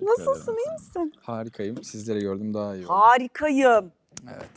Nasılsın iyi misin? Harikayım. Sizleri gördüm daha iyi oldu. Harikayım. Evet.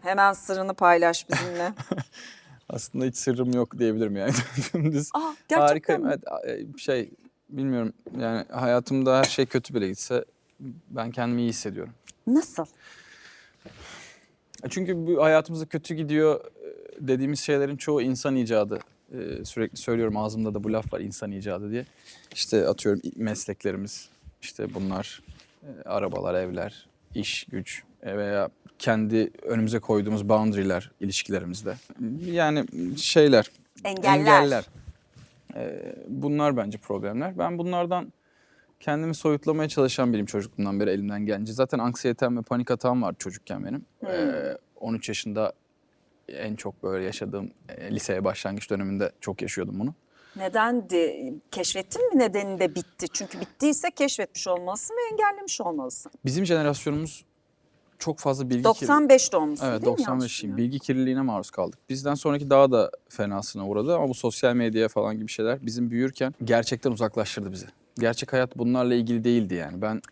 Hemen sırrını paylaş bizimle. Aslında hiç sırrım yok diyebilirim yani. Dümdüz. Aa, gerçekten Harikayım. mi? Evet, e, şey bilmiyorum yani hayatımda her şey kötü bile gitse ben kendimi iyi hissediyorum. Nasıl? E, Çünkü bu hayatımızda kötü gidiyor e, dediğimiz şeylerin çoğu insan icadı. E, Sürekli söylüyorum ağzımda da bu laf var insan icadı diye. İşte atıyorum mesleklerimiz, işte bunlar, e, arabalar, evler, iş, güç e, veya kendi önümüze koyduğumuz boundary'ler ilişkilerimizde. Yani şeyler, Engeller. engeller. E, bunlar bence problemler. Ben bunlardan kendimi soyutlamaya çalışan biriyim çocukluğumdan beri elimden gelince. Zaten anksiyetem ve panik atağım var çocukken benim. Ee, 13 yaşında en çok böyle yaşadığım e, liseye başlangıç döneminde çok yaşıyordum bunu. Nedendi? Keşfettin mi nedeni de bitti? Çünkü bittiyse keşfetmiş olmalısın ve engellemiş olmalısın. Bizim jenerasyonumuz çok fazla bilgi kirliliği- 95 doğumlusun Evet değil mi? Yanlış 95'liyim. bilmiyorum. Bilgi kirliliğine maruz kaldık. Bizden sonraki daha da fenasına uğradı ama bu sosyal medyaya falan gibi şeyler bizim büyürken gerçekten uzaklaştırdı bizi. Gerçek hayat bunlarla ilgili değildi yani. Ben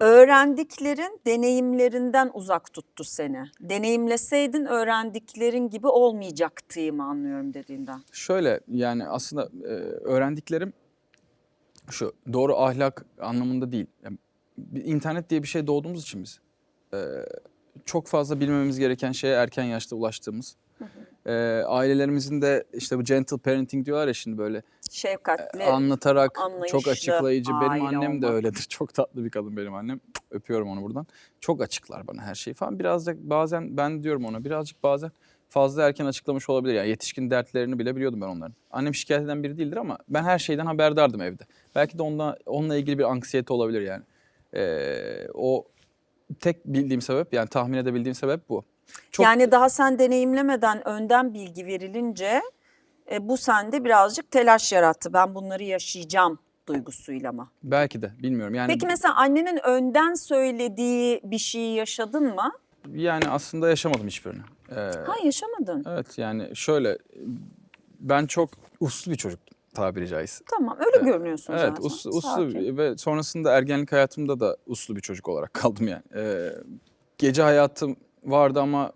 Öğrendiklerin deneyimlerinden uzak tuttu seni. Deneyimleseydin öğrendiklerin gibi olmayacaktıyım anlıyorum dediğinden. Şöyle yani aslında e, öğrendiklerim şu doğru ahlak anlamında değil. Yani, internet diye bir şey doğduğumuz için biz e, çok fazla bilmemiz gereken şeye erken yaşta ulaştığımız. E, ailelerimizin de işte bu gentle parenting diyorlar ya şimdi böyle Şefkatli. anlatarak çok açıklayıcı. Benim annem de olmak. öyledir. Çok tatlı bir kadın benim annem. Öpüyorum onu buradan. Çok açıklar bana her şeyi falan. Birazcık bazen ben diyorum ona birazcık bazen fazla erken açıklamış olabilir. Yani yetişkin dertlerini bile biliyordum ben onların. Annem şikayet eden biri değildir ama ben her şeyden haberdardım evde. Belki de onunla, onunla ilgili bir anksiyete olabilir yani. Ee, o tek bildiğim sebep yani tahmin edebildiğim sebep bu. Çok Yani daha sen deneyimlemeden önden bilgi verilince e, bu sende birazcık telaş yarattı. Ben bunları yaşayacağım duygusuyla mı? belki de bilmiyorum. Yani Peki mesela annenin önden söylediği bir şeyi yaşadın mı? yani aslında yaşamadım hiçbirini. Ee, Ha yaşamadın. Evet yani şöyle ben çok uslu bir çocuktum tabiri caizse. Tamam öyle görünüyorsun Evet zaten. uslu, uslu Sakin. ve sonrasında ergenlik hayatımda da uslu bir çocuk olarak kaldım yani. Ee, gece hayatım vardı ama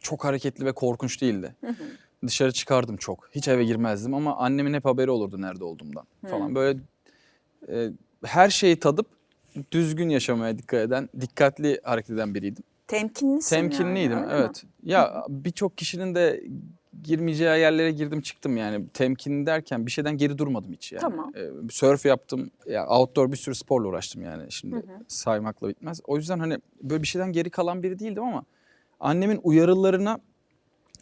çok hareketli ve korkunç değildi. Dışarı çıkardım çok. Hiç eve girmezdim ama annemin hep haberi olurdu nerede olduğumdan falan. Böyle e, her şeyi tadıp düzgün yaşamaya dikkat eden, dikkatli hareket eden biriydim. Temkinlisin Temkinliydim yani, öyle mi? evet. Ya birçok kişinin de girmeyeceği yerlere girdim çıktım yani. Temkinli derken bir şeyden geri durmadım hiç yani. Tamam. Ee, surf yaptım. Ya outdoor bir sürü sporla uğraştım yani şimdi saymakla bitmez. O yüzden hani böyle bir şeyden geri kalan biri değildim ama annemin uyarılarına,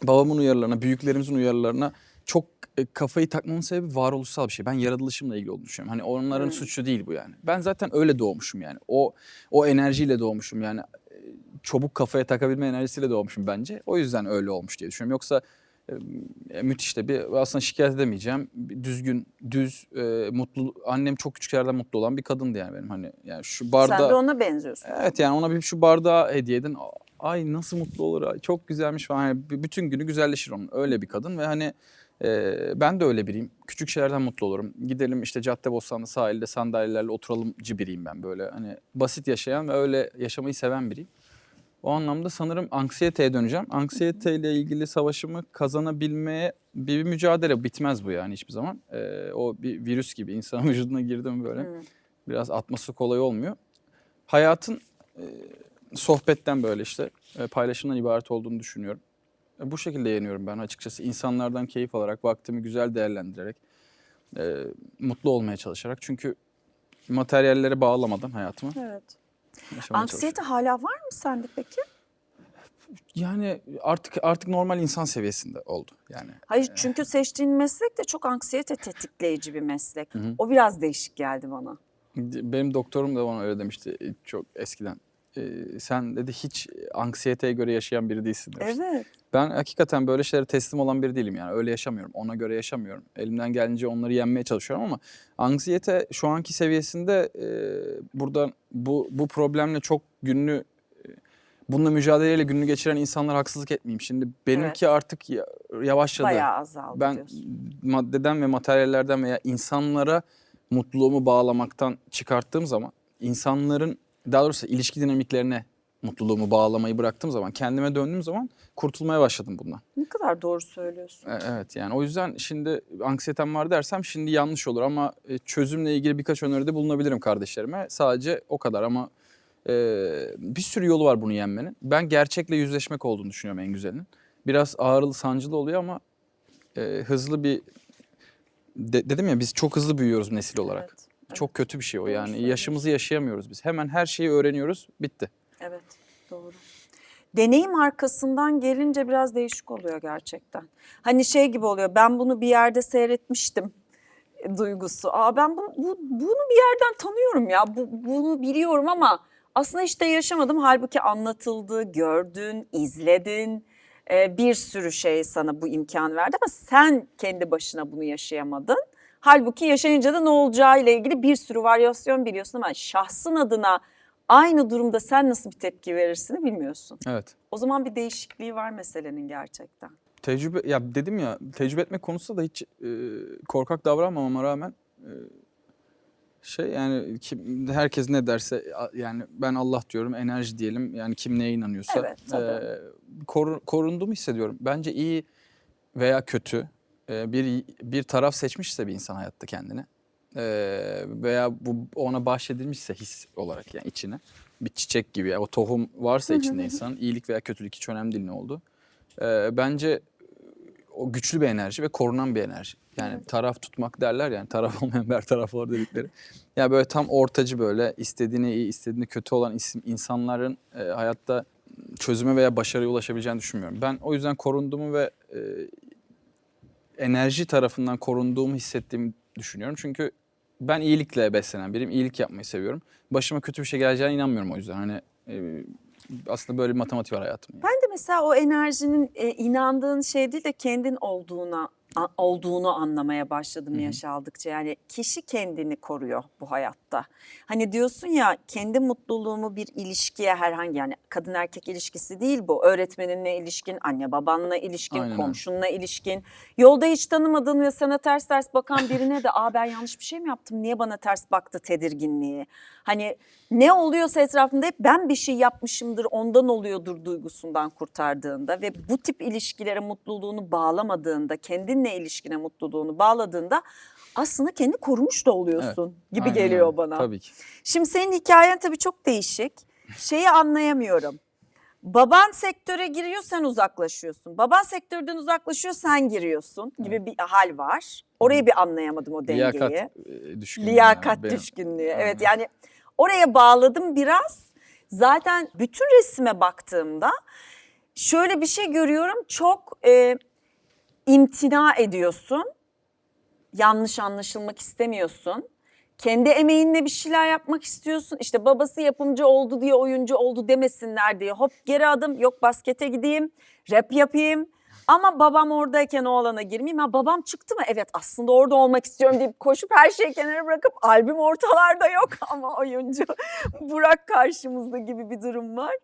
babamın uyarılarına, büyüklerimizin uyarılarına çok e, kafayı takmamın sebebi varoluşsal bir şey. Ben yaratılışımla ilgili olduğunu düşünüyorum. Hani onların suçu değil bu yani. Ben zaten öyle doğmuşum yani. O o enerjiyle doğmuşum yani. E, Çabuk kafaya takabilme enerjisiyle doğmuşum bence. O yüzden öyle olmuş diye düşünüyorum. Yoksa e, müthiş de bir aslında şikayet edemeyeceğim. Düzgün, düz, e, mutlu. Annem çok küçüklerden mutlu olan bir kadındı yani benim hani. Yani şu bardağı Sen de ona benziyorsun. Evet yani ona bir şu bardağı hediye edin. Ay nasıl mutlu olur. ay çok güzelmiş falan. Yani bütün günü güzelleşir onun. Öyle bir kadın ve hani e, ben de öyle biriyim. Küçük şeylerden mutlu olurum. Gidelim işte Caddebostan'da sahilde sandalyelerle oturalımcı biriyim ben böyle. Hani basit yaşayan ve öyle yaşamayı seven biriyim. O anlamda sanırım anksiyeteye döneceğim. Anksiyeteyle ilgili savaşımı kazanabilmeye bir, bir mücadele bitmez bu yani hiçbir zaman. E, o bir virüs gibi insanın vücuduna girdi mi böyle biraz atması kolay olmuyor. Hayatın e, sohbetten böyle işte e, paylaşımdan ibaret olduğunu düşünüyorum. E, bu şekilde yeniyorum ben açıkçası. İnsanlardan keyif alarak, vaktimi güzel değerlendirerek, e, mutlu olmaya çalışarak. Çünkü materyallere bağlamadan hayatımı Evet. Anksiyete hala var mı sende peki? Yani artık artık normal insan seviyesinde oldu yani. Hayır çünkü seçtiğin meslek de çok anksiyete tetikleyici bir meslek. O biraz değişik geldi bana. Benim doktorum da bana öyle demişti çok eskiden. E, sen dedi hiç anksiyeteye göre yaşayan biri değilsin demişti. Evet. Ben hakikaten böyle şeylere teslim olan biri değilim yani. Öyle yaşamıyorum. Ona göre yaşamıyorum. Elimden gelince onları yenmeye çalışıyorum ama anksiyete şu anki seviyesinde e, burada bu bu problemle çok günlü bununla mücadeleyle gününü geçiren insanlara haksızlık etmeyeyim. Şimdi benimki artık ya- yavaşladı. Bayağı azaldı ben diyorsun. maddeden ve materyallerden veya insanlara mutluluğumu bağlamaktan çıkarttığım zaman insanların daha doğrusu ilişki dinamiklerine mutluluğumu bağlamayı bıraktığım zaman kendime döndüğüm zaman kurtulmaya başladım bundan. Ne kadar doğru söylüyorsun. E, Evet yani o yüzden şimdi anksiyetem var dersem şimdi yanlış olur ama e, çözümle ilgili birkaç öneride bulunabilirim kardeşlerime. Sadece o kadar ama e, bir sürü yolu var bunu yenmenin. Ben gerçekle yüzleşmek olduğunu düşünüyorum en güzelinin. Biraz ağrılı sancılı oluyor ama e, hızlı bir de- dedim ya biz çok hızlı büyüyoruz nesil olarak. Evet. Çok kötü bir şey o yani. Yaşımızı yaşayamıyoruz biz. Hemen her şeyi öğreniyoruz. Bitti. Evet, doğru. Deneyim arkasından gelince biraz değişik oluyor gerçekten. Hani şey gibi oluyor, ben bunu bir yerde seyretmiştim e, duygusu. Aa ben bu, bu- bunu bir yerden tanıyorum ya, bu, bunu biliyorum ama aslında işte yaşamadım. Halbuki anlatıldı, gördün, izledin. E, bir sürü şey sana bu imkanı verdi ama sen kendi başına bunu yaşayamadın. Halbuki yaşayınca da ne olacağı ile ilgili bir sürü varyasyon biliyorsun ama şahsın adına aynı durumda sen nasıl bir tepki verirsin bilmiyorsun. Evet. O zaman bir değişikliği var meselenin gerçekten. Tecrübe ya dedim ya tecrübe etmek konusunda da hiç e, korkak davranmamama rağmen e, şey yani kim, herkes ne derse yani ben Allah diyorum enerji diyelim yani kim neye inanıyorsa Evet, tabii. e, koru- korunduğumu hissediyorum. Bence iyi veya kötü e, bir bir taraf seçmişse bir insan hayatta kendine e, veya bu ona bahşedilmişse his olarak yani içine bir çiçek gibi o tohum varsa içinde insanın iyilik veya kötülük hiç önemli değil ne oldu. E, bence o güçlü bir enerji ve korunan bir enerji. Yani taraf tutmak derler yani taraf olmayan bertaraflar dedikleri. Yani böyle tam ortacı böyle istediğini iyi istediğini kötü olan isim, insanların e, hayatta çözüme veya başarıya ulaşabileceğini düşünmüyorum. Ben o yüzden korunduğumu ve e, enerji tarafından korunduğumu hissettiğimi düşünüyorum. Çünkü ben iyilikle beslenen biriyim. iyilik yapmayı seviyorum. Başıma kötü bir şey geleceğine inanmıyorum o yüzden. Hani e, aslında böyle bir matematik var hayatımda. Ben de mesela o enerjinin e, inandığın şey değil de kendin olduğuna a- olduğunu anlamaya başladım yaş aldıkça. Yani kişi kendini koruyor bu hayatta. Hani diyorsun ya kendi mutluluğumu bir ilişkiye herhangi yani kadın erkek ilişkisi değil bu. Öğretmeninle ilişkin, anne babanla ilişkin, Aynen komşunla ilişkin. Yolda hiç tanımadığın ve sana ters ters bakan birine de aa ben yanlış bir şey mi yaptım? Niye bana ters baktı tedirginliği? Hani ne oluyorsa etrafında hep ben bir şey yapmışımdır ondan oluyordur duygusundan kurtardığında ve bu tip ilişkilere mutluluğunu bağlamadığında, kendinle ilişkine mutluluğunu bağladığında aslında kendi korumuş da oluyorsun gibi Aynen geliyor öyle. bana. Tabii ki. Şimdi senin hikayen tabii çok değişik. Şeyi anlayamıyorum. Baban sektöre giriyor sen uzaklaşıyorsun. Baban sektörden uzaklaşıyor sen giriyorsun gibi bir hal var. Orayı bir anlayamadım o dengeyi. Liyakat e, düşkünlüğü. Liyakat yani. Düşkünlüğü. Aynen. Evet yani oraya bağladım biraz. Zaten bütün resime baktığımda şöyle bir şey görüyorum. Çok e, imtina ediyorsun. Yanlış anlaşılmak istemiyorsun. Kendi emeğinle bir şeyler yapmak istiyorsun. İşte babası yapımcı oldu diye oyuncu oldu demesinler diye. Hop geri adım yok baskete gideyim, rap yapayım. Ama babam oradayken o alana girmeyeyim. Ha babam çıktı mı? Evet aslında orada olmak istiyorum deyip koşup her şeyi kenara bırakıp albüm ortalarda yok ama oyuncu Burak karşımızda gibi bir durum var.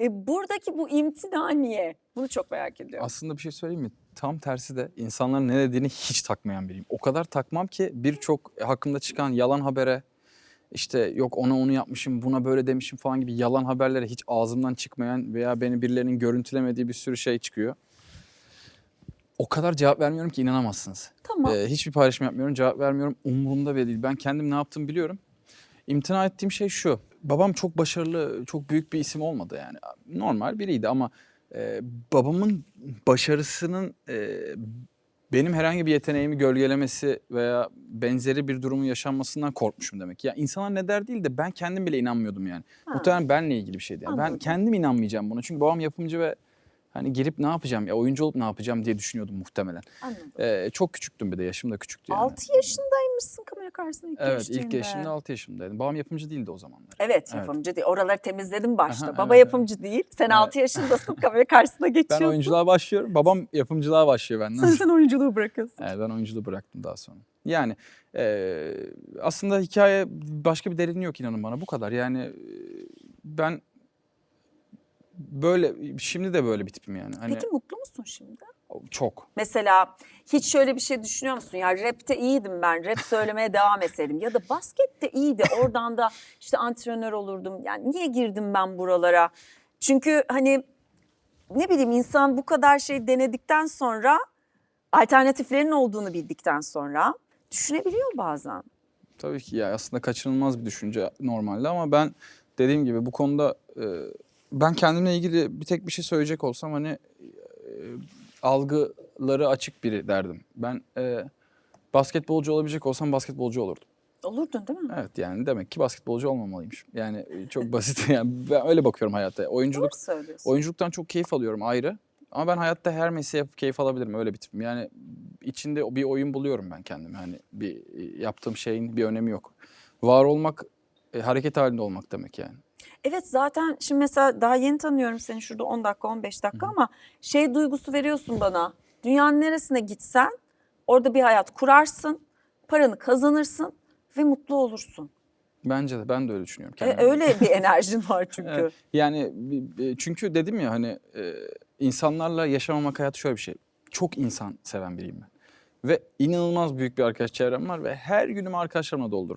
E, buradaki bu imtina niye? Bunu çok merak ediyorum. Aslında bir şey söyleyeyim mi? Tam tersi de insanların ne dediğini hiç takmayan biriyim. O kadar takmam ki birçok hakkımda çıkan yalan habere işte yok ona onu yapmışım buna böyle demişim falan gibi yalan haberlere hiç ağzımdan çıkmayan veya beni birilerinin görüntülemediği bir sürü şey çıkıyor. O kadar cevap vermiyorum ki inanamazsınız. Tamam. Ee, hiçbir paylaşım yapmıyorum, cevap vermiyorum. Umurumda bile değil. Ben kendim ne yaptığımı biliyorum. İmtina ettiğim şey şu. Babam çok başarılı, çok büyük bir isim olmadı yani. Normal biriydi ama e, babamın başarısının e, benim herhangi bir yeteneğimi gölgelemesi veya benzeri bir durumun yaşanmasından korkmuşum demek. Ya insanlar ne der değil de ben kendim bile inanmıyordum yani. Ha. Muhtemelen benle ilgili bir şeydi. Yani. Ben kendim inanmayacağım buna. Çünkü babam yapımcı ve hani girip ne yapacağım ya oyuncu olup ne yapacağım diye düşünüyordum muhtemelen. Anladım. Ee, çok küçüktüm bir de yaşım da küçüktü yani. 6 yaşındaymışsın kamera karşısında ilk Evet ilk yaşımda 6 yaşımdaydım. Babam yapımcı değildi o zamanlar. Evet Evet. yapımcı değil. Oraları temizledim başta. Aha, Baba evet, yapımcı değil. Sen Evet. 6 yaşındasın kamera karşısına Ben geçiyorsun. oyunculuğa başlıyorum. Babam yapımcılığa başlıyor benden. Sonra sen oyunculuğu bırakıyorsun. Evet, ben oyunculuğu bıraktım daha sonra. Yani e, aslında hikaye başka bir derinliği yok inanın bana bu kadar. Yani e, ben böyle şimdi de böyle bir tipim yani. Hani Peki mutlu musun şimdi? Çok. Mesela hiç şöyle bir şey düşünüyor musun? Ya rapte iyiydim ben. Rap söylemeye devam etseydim. Ya da baskette iyiydi. Oradan da işte antrenör olurdum. Yani niye girdim ben buralara? Çünkü hani ne bileyim insan bu kadar şey denedikten sonra alternatiflerin olduğunu bildikten sonra düşünebiliyor bazen. Tabii ki ya aslında kaçınılmaz bir düşünce normalde ama ben dediğim gibi bu konuda e, ben kendimle ilgili bir tek bir şey söyleyecek olsam hani e, algıları açık biri derdim. Ben e, basketbolcu olabilecek olsam basketbolcu olurdum. Olurdun değil mi? Evet yani demek ki basketbolcu olmamalıymışım. Yani e, çok basit yani ben öyle bakıyorum hayata. Oyunculuk oyunculuktan çok keyif alıyorum ayrı. Ama ben hayatta her mesleği yapıp keyif alabilirim öyle bir tipim. Yani içinde bir oyun buluyorum ben kendime. Hani bir e, yaptığım şeyin bir önemi yok. Var olmak e, hareket halinde olmak demek yani. Evet zaten şimdi mesela daha yeni tanıyorum seni şurada 10 dakika 15 dakika ama şey duygusu veriyorsun bana. Dünyanın neresine gitsen orada bir hayat kurarsın, paranı kazanırsın ve mutlu olursun. Bence de ben de öyle düşünüyorum. E, öyle bir enerjin var çünkü. Evet. Yani çünkü dedim ya hani e, insanlarla yaşamamak hayatı şöyle bir şey. Çok insan seven biriyim ben. Ve inanılmaz büyük bir arkadaş çevrem var ve her günümü arkadaşlarımla doldururum.